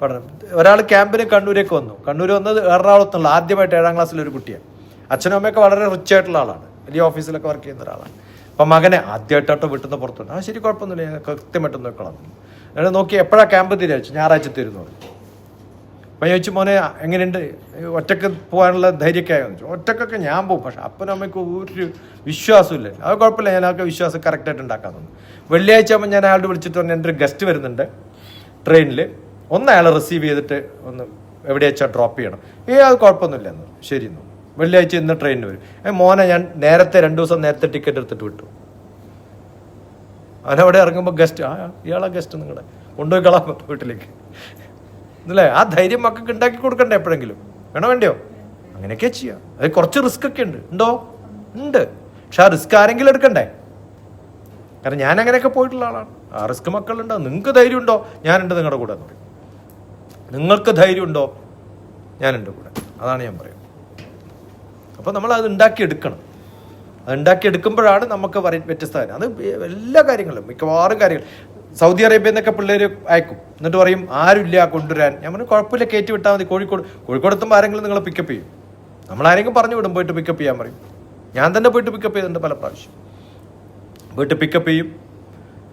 പഠനം. ഒരാൾ ക്യാമ്പിന് കണ്ണൂരേക്ക് വന്നു. കണ്ണൂർ വന്നത് എറണാകുളത്തുള്ള ആദ്യമായിട്ട് ഏഴാം ക്ലാസ്സിലെ ഒരു കുട്ടിയാണ്. അച്ഛനും അമ്മയൊക്കെ വളരെ റിച്ച് ആയിട്ടുള്ള ആളാണ്. വലിയ ഓഫീസിലൊക്കെ വർക്ക് ചെയ്യുന്ന ഒരാളാണ്. അപ്പം മകനെ ആദ്യമായിട്ടോ വീട്ടിൽ നിന്ന് പുറത്തുണ്ട് ആ ശരി കുഴപ്പമൊന്നുമില്ല. ഞാൻ കൃത്യമായിട്ട് നോക്കണം എന്നിട്ട് നോക്കി എപ്പോഴാണ് ക്യാമ്പ് തീരുമാനിച്ചു ഞായറാഴ്ച തീരുന്നു അപ്പം ചോദിച്ചു മോനെ എങ്ങനെയുണ്ട്? ഒറ്റയ്ക്ക് പോകാനുള്ള ധൈര്യമൊക്കെ ചോദിച്ചു. ഒറ്റക്കൊക്കെ ഞാൻ പോകും. പക്ഷെ അപ്പനും അമ്മയ്ക്ക് ഒരു വിശ്വാസമില്ല അത് കുഴപ്പമില്ല. ഞാൻ ആൾക്ക് വിശ്വാസം കറക്റ്റായിട്ട് ഉണ്ടാക്കാൻ തോന്നുന്നു വെള്ളിയാഴ്ച ആകുമ്പോൾ ഞാൻ അയാളോട് വിളിച്ചിട്ട് പറഞ്ഞു എന്റെ ഒരു ഗസ്റ്റ് വരുന്നുണ്ട് ട്രെയിനിൽ ഒന്ന് അയാൾ റിസീവ് ചെയ്തിട്ട് ഒന്ന് എവിടെ വെച്ചാൽ ഡ്രോപ്പ് ചെയ്യണം. ഏ അത് കുഴപ്പമൊന്നുമില്ല എന്ന് ശരി എന്ന് വെള്ളിയാഴ്ച ഇന്ന് ട്രെയിനിന് വരും. ഏ മോനെ ഞാൻ നേരത്തെ രണ്ട് ദിവസം നേരത്തെ ടിക്കറ്റ് എടുത്തിട്ട് വിട്ടു. അവനവിടെ ഇറങ്ങുമ്പോൾ ഗസ്റ്റ് ആ ഇയാളാ ഗസ്റ്റ് നിങ്ങളുടെ കൊണ്ടുപോയി കളാം വീട്ടിലേക്ക്. ഇല്ലേ ആ ധൈര്യം മക്കൾക്ക് ഉണ്ടാക്കി കൊടുക്കണ്ടേ എപ്പോഴെങ്കിലും? വേണോ വേണ്ടിയോ? അങ്ങനെയൊക്കെ ചെയ്യാം. അത് കുറച്ച് റിസ്ക് ഒക്കെ ഉണ്ട്. ഉണ്ടോ? ഉണ്ട്. പക്ഷെ ആ റിസ്ക് ആരെങ്കിലും എടുക്കണ്ടേ? കാരണം ഞാൻ അങ്ങനെയൊക്കെ പോയിട്ടുള്ള ആളാണ്. ആ റിസ്ക് മക്കളുണ്ടോ? നിങ്ങൾക്ക് ധൈര്യം ഉണ്ടോ ഞാനുണ്ട് നിങ്ങളുടെ കൂടെ എന്ന് പറയും. നിങ്ങൾക്ക് ധൈര്യമുണ്ടോ? ഞാനുണ്ട് കൂടെ. അതാണ് ഞാൻ പറയുന്നത്. അപ്പോൾ നമ്മൾ അത് ഉണ്ടാക്കിയെടുക്കണം. അത് ഉണ്ടാക്കിയെടുക്കുമ്പോഴാണ് നമുക്ക് പറയ വ്യത്യസ്ത കാര്യം അത് എല്ലാ കാര്യങ്ങളും മിക്കവാറും കാര്യങ്ങൾ. സൗദി അറേബ്യയിൽ നിന്നൊക്കെ പിള്ളേർ അയക്കും. എന്നിട്ട് പറയും ആരുമില്ല കൊണ്ടുവരാൻ. ഞാൻ പറഞ്ഞു കുഴപ്പമില്ല കയറ്റി വിട്ടാൽ മതി. കോഴിക്കോട് കോഴിക്കോട് എത്തുമ്പോൾ ആരെങ്കിലും നിങ്ങളെ പിക്കപ്പ് ചെയ്യും. നമ്മൾ ആരെങ്കിലും പറഞ്ഞു വിടും പോയിട്ട് പിക്കപ്പ് ചെയ്യാൻ പറയും. ഞാൻ തന്നെ പോയിട്ട് പിക്കപ്പ് ചെയ്തിട്ടുണ്ട് പല പ്രാവശ്യം. പോയിട്ട് പിക്കപ്പ് ചെയ്യും.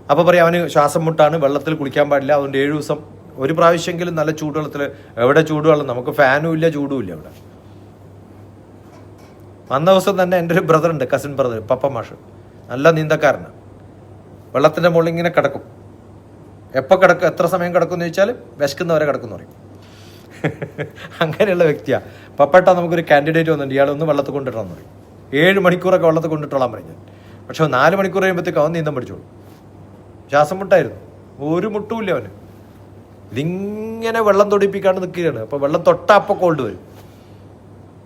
അപ്പോൾ പറയും അവന് ശ്വാസം മുട്ടാണ് വെള്ളത്തിൽ കുളിക്കാൻ പാടില്ല. അതുകൊണ്ട് ഏഴ് ദിവസം ഒരു പ്രാവശ്യമെങ്കിലും നല്ല ചൂടുവെള്ളത്തിൽ എവിടെ ചൂടുവെള്ളം? നമുക്ക് ഫാനും ഇല്ല ചൂടും ഇല്ല അവിടെ. അന്ന ദിവസം തന്നെ എന്റെ ഒരു ബ്രദർ ഉണ്ട് കസിൻ ബ്രദർ പപ്പ മാഷ്. നല്ല നീന്തക്കാരനാണ് വെള്ളത്തിന്റെ മുകളിൽ ഇങ്ങനെ കിടക്കും. എപ്പോൾ കിടക്കും എത്ര സമയം കിടക്കും എന്ന് ചോദിച്ചാൽ വിശക്കുന്നവരെ കിടക്കും എന്ന് പറയും. [LAUGHS] അങ്ങനെയുള്ള വ്യക്തിയാണ് പപ്പട്ട നമുക്കൊരു കാൻഡിഡേറ്റ് വന്നിട്ടുണ്ട്. ഇയാളൊന്ന് വെള്ളത്തിൽ കൊണ്ടിട്ടാന്ന് പറയും. ഏഴ് മണിക്കൂറൊക്കെ വെള്ളത്തിൽ കൊണ്ടിട്ടോളാൻ പറഞ്ഞു പക്ഷെ നാല് മണിക്കൂർ കഴിയുമ്പോഴത്തേക്ക് അവൻ നീന്തം പഠിച്ചോളൂ. ശ്വാസം മുട്ടായിരുന്നു. ഒരു മുട്ടുമില്ല അവന്. ഇതിങ്ങനെ വെള്ളം തൊടിപ്പിക്കാണ്ട് നിൽക്കുകയാണ്. അപ്പോൾ വെള്ളം തൊട്ടാ അപ്പോൾ കോൾഡ് വരും.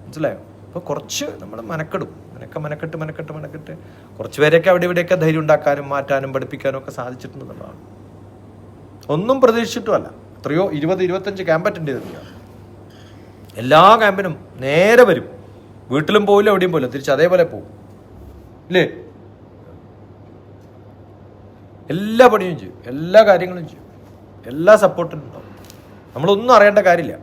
മനസ്സിലായോ? അപ്പോൾ കുറച്ച് നമ്മൾ മെനക്കെടും. മനക്ക മെനക്കെട്ട് മെനക്കെട്ട് മെനക്കെട്ട്. കുറച്ച് പേരെയൊക്കെ അവിടെ ഇവിടെയൊക്കെ ധൈര്യം ഉണ്ടാക്കാനും മാറ്റാനും പഠിപ്പിക്കാനും ഒക്കെ സാധിച്ചിട്ടുണ്ടെന്നുള്ളതാണ് ഒന്നും പ്രതീക്ഷിച്ചിട്ടുമല്ല. എത്രയോ ഇരുപത് ഇരുപത്തഞ്ച് ക്യാമ്പ് അറ്റൻഡ് ചെയ്തിട്ടുണ്ട്. എല്ലാ ക്യാമ്പിനും നേരെ വരും. വീട്ടിലും പോവില്ല എവിടെയും പോയില്ല തിരിച്ച് അതേപോലെ പോകും ഇല്ലേ? എല്ലാ പണിയും ചെയ്യും. എല്ലാ കാര്യങ്ങളും ചെയ്യും. എല്ലാ സപ്പോർട്ടും ഉണ്ടാവും. നമ്മളൊന്നും അറിയേണ്ട കാര്യമില്ല.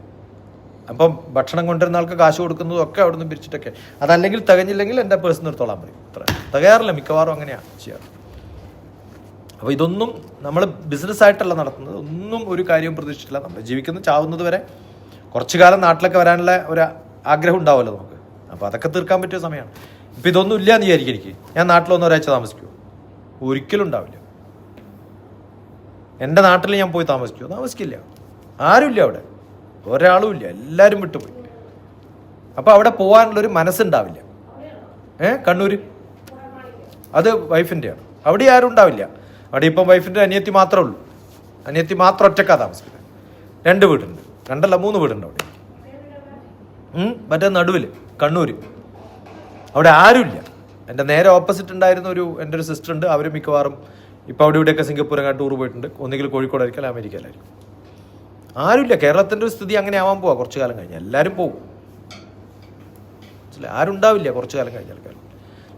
അപ്പം ഭക്ഷണം കൊണ്ടുവരുന്ന ആൾക്ക് കാശ് കൊടുക്കുന്നതും ഒക്കെ അവിടെ നിന്ന് പിരിച്ചിട്ടൊക്കെ. അതല്ലെങ്കിൽ തികഞ്ഞില്ലെങ്കിൽ എന്റെ പേഴ്സൺ എടുത്തോളാൻ പറയും. അത്ര. തികയാറില്ല മിക്കവാറും അങ്ങനെയാണ് ചെയ്യാറ്. അപ്പോൾ ഇതൊന്നും നമ്മൾ ബിസിനസ് ആയിട്ടല്ല നടത്തുന്നത്. ഒന്നും ഒരു കാര്യവും പ്രതീക്ഷിച്ചിട്ടില്ല. നമ്മൾ ജീവിക്കുന്ന ചാവുന്നത് വരെ കുറച്ചു കാലം നാട്ടിലൊക്കെ വരാനുള്ള ഒരു ആഗ്രഹം ഉണ്ടാവുമല്ലോ നമുക്ക്. അപ്പോൾ അതൊക്കെ തീർക്കാൻ പറ്റിയ സമയമാണ്. ഇപ്പം ഇതൊന്നും ഇല്ല എന്ന് വിചാരിക്കും എനിക്ക്. ഞാൻ നാട്ടിലൊന്നും ഒരാഴ്ച താമസിക്കുമോ ഒരിക്കലും ഉണ്ടാവില്ല. എന്റെ നാട്ടിൽ ഞാൻ പോയി താമസിക്കുമോ താമസിക്കില്ല. ആരുമില്ല അവിടെ. ഒരാളും ഇല്ല. എല്ലാവരും വിട്ടുപോയി. അപ്പോൾ അവിടെ പോകാനുള്ളൊരു മനസ്സുണ്ടാവില്ല. ഏ? കണ്ണൂർ അത് വൈഫിന്റെയാണ് അവിടെ ആരും ഉണ്ടാവില്ല. അവിടെ ഇപ്പം വൈഫിന്റെ അനിയത്തി മാത്രമേ ഉള്ളൂ. അനിയത്തി മാത്രം ഒറ്റക്കാ താമസിക്കുന്നത്. രണ്ട് വീടുണ്ട്. രണ്ടല്ല മൂന്ന് വീടുണ്ട് അവിടെ. മറ്റേ നടുവിൽ കണ്ണൂർ അവിടെ ആരുമില്ല. എന്റെ നേരെ ഓപ്പോസിറ്റ് ഉണ്ടായിരുന്ന ഒരു എന്റെ ഒരു സിസ്റ്റർ ഉണ്ട് അവർ മിക്കവാറും ഇപ്പോൾ അവിടെ ഇവിടെയൊക്കെ സിംഗപ്പൂർ അങ്ങനെ ടൂർ പോയിട്ടുണ്ട്. ഒന്നുകിൽ കോഴിക്കോടായിരിക്കും അല്ലെങ്കിൽ അമേരിക്കയിലായിരിക്കും. ആരുമില്ല. കേരളത്തിന്റെ ഒരു സ്ഥിതി അങ്ങനെ ആവാൻ പോവാ. കുറച്ച് കാലം കഴിഞ്ഞാൽ എല്ലാവരും പോകും ആരുണ്ടാവില്ല കുറച്ച് കാലം കഴിഞ്ഞാൽ കേരളം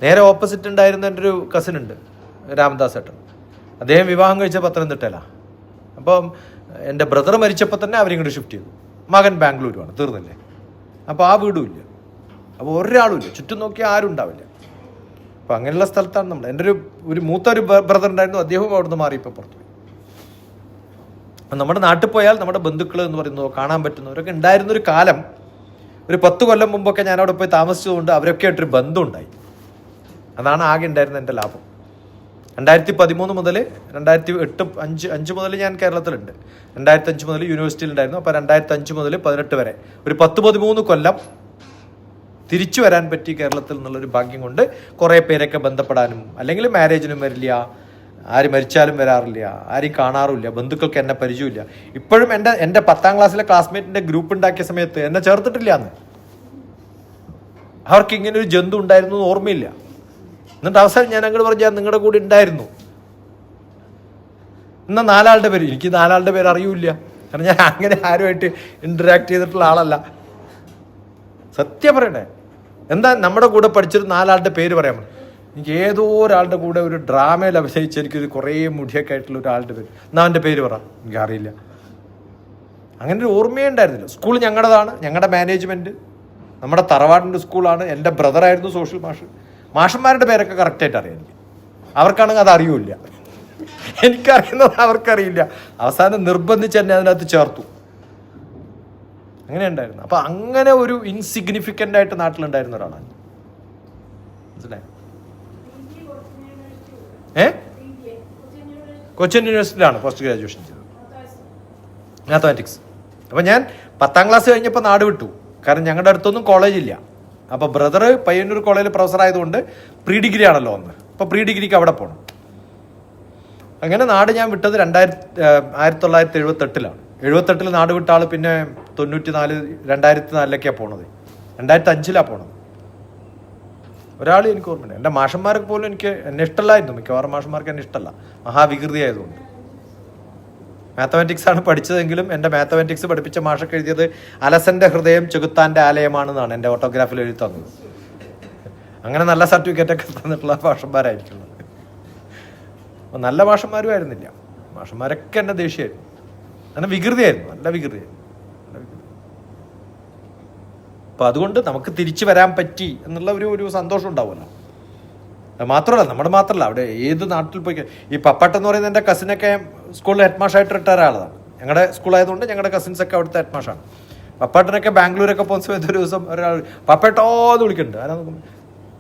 നേരെ ഓപ്പോസിറ്റ് ഉണ്ടായിരുന്ന എന്റെ ഒരു കസിൻ ഉണ്ട് രാമദാസ് ഏട്ടൻ. അദ്ദേഹം വിവാഹം കഴിച്ച പത്തനംതിട്ടയിലാണ് അപ്പം എന്റെ ബ്രദർ മരിച്ചപ്പോൾ തന്നെ അവരിങ്ങോട്ട് ഷിഫ്റ്റ് ചെയ്തു. മകൻ ബാംഗ്ലൂരുമാണ് തീർന്നില്ലേ? അപ്പോൾ ആ വീടും ഇല്ല. അപ്പോൾ ഒരാളും ഇല്ല. ചുറ്റും നോക്കിയാൽ ആരും ഉണ്ടാവില്ല. അപ്പോൾ അങ്ങനെയുള്ള സ്ഥലത്താണ് നമ്മൾ എന്റെ ഒരു ഒരു മൂത്ത ഒരു ബ്രദർ ഉണ്ടായിരുന്നു. അദ്ദേഹവും അവിടുന്ന് മാറി ഇപ്പോൾ പുറത്തു അപ്പം നമ്മുടെ നാട്ടിൽ പോയാൽ നമ്മുടെ ബന്ധുക്കൾ എന്ന് പറയുന്നതോ കാണാൻ പറ്റുന്നവരൊക്കെ ഉണ്ടായിരുന്നൊരു കാലം ഒരു പത്ത് കൊല്ലം മുമ്പൊക്കെ ഞാൻ അവിടെ പോയി താമസിച്ചതുകൊണ്ട് അവരൊക്കെ ആയിട്ടൊരു ബന്ധം ഉണ്ടായി അതാണ് ആകെ ഉണ്ടായിരുന്ന എന്റെ ലാഭം. രണ്ടായിരത്തി പതിമൂന്ന് മുതൽ രണ്ടായിരത്തി എട്ട് അഞ്ച് അഞ്ച് മുതൽ ഞാൻ കേരളത്തിലുണ്ട്. രണ്ടായിരത്തി അഞ്ച് മുതൽ യൂണിവേഴ്സിറ്റിയിലുണ്ടായിരുന്നു അപ്പോൾ രണ്ടായിരത്തി അഞ്ച് മുതൽ പതിനെട്ട് വരെ. ഒരു പത്ത് പതിമൂന്ന് കൊല്ലം തിരിച്ചു വരാൻ പറ്റി കേരളത്തിൽ നിന്നുള്ളൊരു ഭാഗ്യം കൊണ്ട് കുറേ പേരൊക്കെ ബന്ധപ്പെടാനും അല്ലെങ്കിൽ മാരേജിനും വരില്ല ആര് മരിച്ചാലും വരാറില്ല ആരും കാണാറില്ല ബന്ധുക്കൾക്ക് എന്നെ പരിചയമില്ല ഇപ്പോഴും എന്റെ എന്റെ പത്താം ക്ലാസ്സിലെ ക്ലാസ്മേറ്റിന്റെ ഗ്രൂപ്പ് ഉണ്ടാക്കിയ സമയത്ത് എന്നെ ചേർത്തിട്ടില്ല അന്ന്. അവർക്ക് ഇങ്ങനെ ഒരു ജന്തു ഉണ്ടായിരുന്നു എന്ന് ഓർമ്മയില്ല. എന്നിട്ട് അവസാനം ഞാൻ അങ്ങോട്ട് പറഞ്ഞാൽ നിങ്ങളുടെ കൂടെ ഉണ്ടായിരുന്നു. എന്നാൽ നാലാളുടെ പേര് എനിക്ക് നാലാളുടെ പേര് അറിയൂല കാരണം ഞാൻ അങ്ങനെ ആരുമായിട്ട് ഇന്ററാക്ട് ചെയ്തിട്ടുള്ള ആളല്ല. സത്യം പറയണേ. എന്താ നമ്മുടെ കൂടെ പഠിച്ചൊരു നാലാളുടെ പേര് പറയാൻ എനിക്ക് ഏതോ ഒരാളുടെ കൂടെ ഒരു ഡ്രാമയിൽ അഭിനയിച്ച എനിക്കൊരു കുറേ മുടിയൊക്കെ ആയിട്ടുള്ള ഒരാളുടെ പേര്. എന്നാ അവന്റെ പേര് പറ? എനിക്കറിയില്ല. അങ്ങനെ ഒരു ഓർമ്മയേ ഉണ്ടായിരുന്നില്ല. സ്കൂൾ ഞങ്ങളുടേതാണ്. ഞങ്ങളുടെ മാനേജ്മെന്റ് നമ്മുടെ തറവാടിന്റെ സ്കൂളാണ്. എന്റെ ബ്രദറായിരുന്നു സോഷ്യൽ മാഷ് മാഷന്മാരുടെ പേരൊക്കെ കറക്റ്റായിട്ട് അറിയാം എനിക്ക്. അവർക്കാണെങ്കിൽ അത് അറിയൂല എനിക്കറിയുന്നത് അവർക്കറിയില്ല. അവസാനം നിർബന്ധിച്ച് എന്നെ അതിനകത്ത് ചേർത്തു. അങ്ങനെ ഉണ്ടായിരുന്നു അപ്പൊ അങ്ങനെ ഒരു ഇൻസിഗ്നിഫിക്കന്റ് ആയിട്ട് നാട്ടിലുണ്ടായിരുന്ന ഒരാളാണ്. മനസ്സിലായോ? ഏ? കൊച്ചിൻ യൂണിവേഴ്സിറ്റിയിലാണ് പോസ്റ്റ് ഗ്രാജുവേഷൻ ചെയ്തത്. മാത്തമാറ്റിക്സ് അപ്പം ഞാൻ പത്താം ക്ലാസ് കഴിഞ്ഞപ്പോൾ നാട് വിട്ടു. കാരണം ഞങ്ങളുടെ അടുത്തൊന്നും കോളേജ് ഇല്ല. അപ്പോൾ ബ്രദർ പയ്യന്നൂർ കോളേജിൽ പ്രൊഫസർ ആയതുകൊണ്ട് പ്രീ ഡിഗ്രി ആണല്ലോ ഒന്ന് അപ്പോൾ പ്രീ ഡിഗ്രിക്ക് അവിടെ പോകണം അങ്ങനെ നാട് ഞാൻ വിട്ടത് രണ്ടായിരത്തി ആയിരത്തി തൊള്ളായിരത്തി എഴുപത്തെട്ടിലാണ്. എഴുപത്തെട്ടിൽ നാട് വിട്ട ആൾ പിന്നെ തൊണ്ണൂറ്റി നാല് രണ്ടായിരത്തി നാലിലേക്കാണ് പോണത്. രണ്ടായിരത്തി അഞ്ചിലാണ് പോണത്. ഒരാൾ എനിക്ക് ഓർമ്മയില്ല എന്റെ മാഷന്മാർക്ക് പോലും എനിക്ക് എന്നെ ഇഷ്ടമല്ലായിരുന്നു മിക്കവാറും മാഷന്മാർക്ക് എന്നെ ഇഷ്ടമല്ല മഹാവികൃതി ആയതുകൊണ്ട് മാത്തമാറ്റിക്സ് ആണ് പഠിച്ചതെങ്കിലും എന്റെ മാത്തമാറ്റിക്സ് പഠിപ്പിച്ച മാഷൊക്കെ എഴുതിയത് അലസന്റെ ഹൃദയം ചെകുത്താന്റെ ആലയമാണെന്നാണ് എന്റെ ഓട്ടോഗ്രാഫിൽ എഴുതി തന്നത്. അങ്ങനെ നല്ല സർട്ടിഫിക്കറ്റൊക്കെ തന്നിട്ടുള്ള മാഷന്മാരായിരിക്കുള്ളത് നല്ല മാഷന്മാരും ആയിരുന്നില്ല. മാഷന്മാരൊക്കെ എന്നെ ദേഷ്യമായിരുന്നു. അങ്ങനെ വികൃതിയായിരുന്നു. നല്ല വികൃതിയായിരുന്നു നല്ല വികൃതി. അപ്പൊ അതുകൊണ്ട് നമുക്ക് തിരിച്ചു വരാൻ പറ്റി എന്നുള്ള ഒരു ഒരു സന്തോഷം ഉണ്ടാവുമല്ലോ. മാത്രമല്ല നമ്മുടെ മാത്രമല്ല അവിടെ ഏത് നാട്ടിൽ പോയി ഈ പപ്പട്ട് എന്ന് പറയുന്ന എന്റെ കസിനൊക്കെ സ്കൂളിൽ ഹെഡ് മാഷായിട്ട് റിട്ടയർ ആളാണ് ഞങ്ങളുടെ സ്കൂളായതുകൊണ്ട് ഞങ്ങളുടെ കസിൻസ് ഒക്കെ അവിടുത്തെ ഹെഡ് മാഷാണ് പപ്പാട്ടനൊക്കെ ബാംഗ്ലൂരൊക്കെ പോകുന്ന സമയത്ത് ഒരു ദിവസം ഒരാൾ പപ്പേട്ടോ എന്ന് വിളിക്കുന്നുണ്ട്.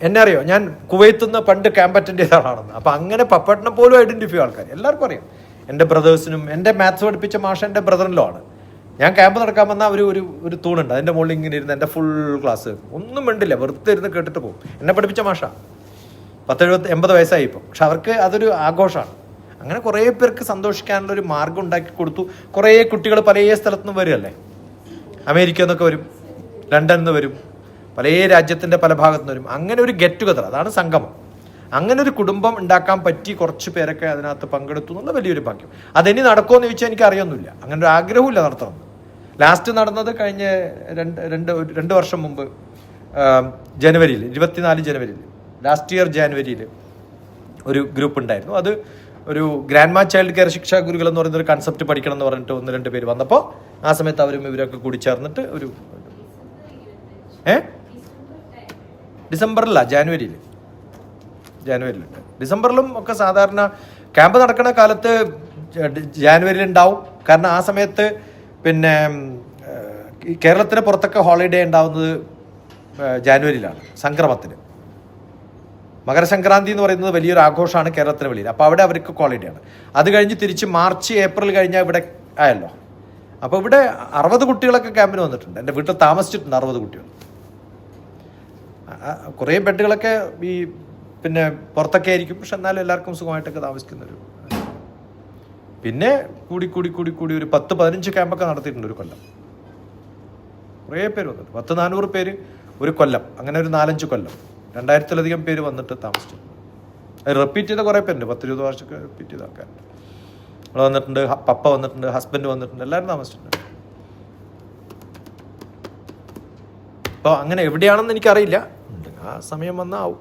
എന്നെ അറിയോ? ഞാൻ കുവൈത്തു നിന്ന് പണ്ട് ക്യാമ്പ് അറ്റൻഡ് ചെയ്ത ആളാണെന്ന്. അപ്പം അങ്ങനെ പപ്പേട്ടനെ പോലും ഐഡന്റിഫൈ ആൾക്കാർ എല്ലാവർക്കും അറിയാം. എന്റെ ബ്രദേഴ്സിനും എന്റെ മാത്സ് പഠിപ്പിച്ച മാഷ എന്റെ ബ്രദറിലും ആണ്. ഞാൻ ക്യാമ്പ് നടക്കാൻ വന്ന ഒരു ഒരു ഒരു തൂണുണ്ട്. അതിന്റെ മുകളിൽ ഇങ്ങനെ ഇരുന്ന് എന്റെ ഫുൾ ക്ലാസ് ഒന്നും മിണ്ടില്ല. വെറുതെ ഇരുന്ന് കേട്ടിട്ട് പോകും. എന്നെ പഠിപ്പിച്ച മാഷ. പത്തെഴുപത്തി എൺപത് വയസ്സായി ഇപ്പോൾ പക്ഷെ അവർക്ക് അതൊരു ആഘോഷമാണ്. അങ്ങനെ കുറേ പേർക്ക് സന്തോഷിക്കാനുള്ള ഒരു മാർഗം ഉണ്ടാക്കി കൊടുത്തു. കുറേ കുട്ടികൾ പല സ്ഥലത്തു നിന്ന് വരുമല്ലേ അമേരിക്ക എന്നൊക്കെ വരും. ലണ്ടനിൽ നിന്ന് വരും. പല രാജ്യത്തിന്റെ പല ഭാഗത്തു നിന്ന് വരും. അങ്ങനെ ഒരു ഗെറ്റ് ടുഗദർ അതാണ് സംഗമം. അങ്ങനെ ഒരു കുടുംബം ഉണ്ടാക്കാൻ പറ്റി കുറച്ച് പേരൊക്കെ അതിനകത്ത് പങ്കെടുത്തു. എന്നുള്ള വലിയൊരു ഭാഗ്യം. അതെനി നടക്കുമോ എന്ന് ചോദിച്ചാൽ എനിക്ക് അറിയൊന്നുമില്ല അങ്ങനെ ഒരു ആഗ്രഹമില്ല നടത്തണം ലാസ്റ്റ് നടന്നത് കഴിഞ്ഞ രണ്ട് രണ്ട് രണ്ട് വർഷം മുമ്പ് ജനുവരിയിൽ ഇരുപത്തിനാല് ജനുവരിയിൽ ലാസ്റ്റ് ഇയർ ജാനുവരിയിൽ ഒരു ഗ്രൂപ്പ് ഉണ്ടായിരുന്നു. അത് ഒരു ഗ്രാൻഡ് മാ ചൈൽഡ് കെയർ ശിക്ഷാ ഗുരുകൾ എന്ന് പറയുന്ന ഒരു കൺസെപ്റ്റ് പഠിക്കണം എന്ന് പറഞ്ഞിട്ട് ഒന്ന് രണ്ട് പേര് വന്നപ്പോൾ ആ സമയത്ത് അവരും ഇവരൊക്കെ കൂടി ചേർന്നിട്ട് ഒരു ഏ? ഡിസംബറിലല്ല ജാനുവരിയിൽ. ജാനുവരിയിലുണ്ട് ഡിസംബറിലും ഒക്കെ സാധാരണ ക്യാമ്പ് നടക്കുന്ന കാലത്ത് ജാനുവരിയിൽ ഉണ്ടാവും. കാരണം ആ സമയത്ത് പിന്നെ കേരളത്തിന് പുറത്തൊക്കെ ഹോളിഡേ ഉണ്ടാവുന്നത് ജാനുവരിയിലാണ് സംക്രമത്തിന്. മകരസംക്രാന്തി എന്ന് പറയുന്നത് വലിയൊരു ആഘോഷമാണ് കേരളത്തിന് വെളിയിൽ. അപ്പോൾ അവിടെ അവർക്ക് ഹോളിഡേ ആണ്. അത് കഴിഞ്ഞ് തിരിച്ച് മാർച്ച് ഏപ്രിൽ കഴിഞ്ഞാൽ ഇവിടെ ആയല്ലോ. അപ്പോൾ ഇവിടെ അറുപത് കുട്ടികളൊക്കെ ക്യാമ്പിന് വന്നിട്ടുണ്ട്. എന്റെ വീട്ടിൽ താമസിച്ചിട്ടുണ്ട് അറുപത് കുട്ടികൾ. കുറേ ബെഡുകളൊക്കെ ഈ പിന്നെ പുറത്തൊക്കെ ആയിരിക്കും. പക്ഷെ എന്നാലും എല്ലാവർക്കും സുഖമായിട്ടൊക്കെ താമസിക്കുന്ന ഒരു പിന്നെ കൂടി കൂടി കൂടി കൂടി ഒരു പത്ത് പതിനഞ്ച് ക്യാമ്പൊക്കെ നടത്തിയിട്ടുണ്ട് ഒരു കൊല്ലം. കുറേ പേര് വന്നിട്ട് പത്ത് നാനൂറ് പേര് ഒരു കൊല്ലം. അങ്ങനെ ഒരു നാലഞ്ച് കൊല്ലം. രണ്ടായിരത്തിലധികം പേര് വന്നിട്ട് താമസിച്ചു അത് റിപ്പീറ്റ് ചെയ്ത കുറേ പേരുണ്ട്. പത്ത് ഇരുപത് വർഷമൊക്കെ റിപ്പീറ്റ് ചെയ്ത ആൾക്കാരുണ്ട് നമ്മൾ വന്നിട്ടുണ്ട് പപ്പ വന്നിട്ടുണ്ട് ഹസ്ബൻഡ് വന്നിട്ടുണ്ട് എല്ലാവരും താമസിച്ചിട്ടുണ്ട്. അപ്പോൾ അങ്ങനെ എവിടെയാണെന്ന് എനിക്കറിയില്ല. ആ സമയം വന്നാൽ ആവും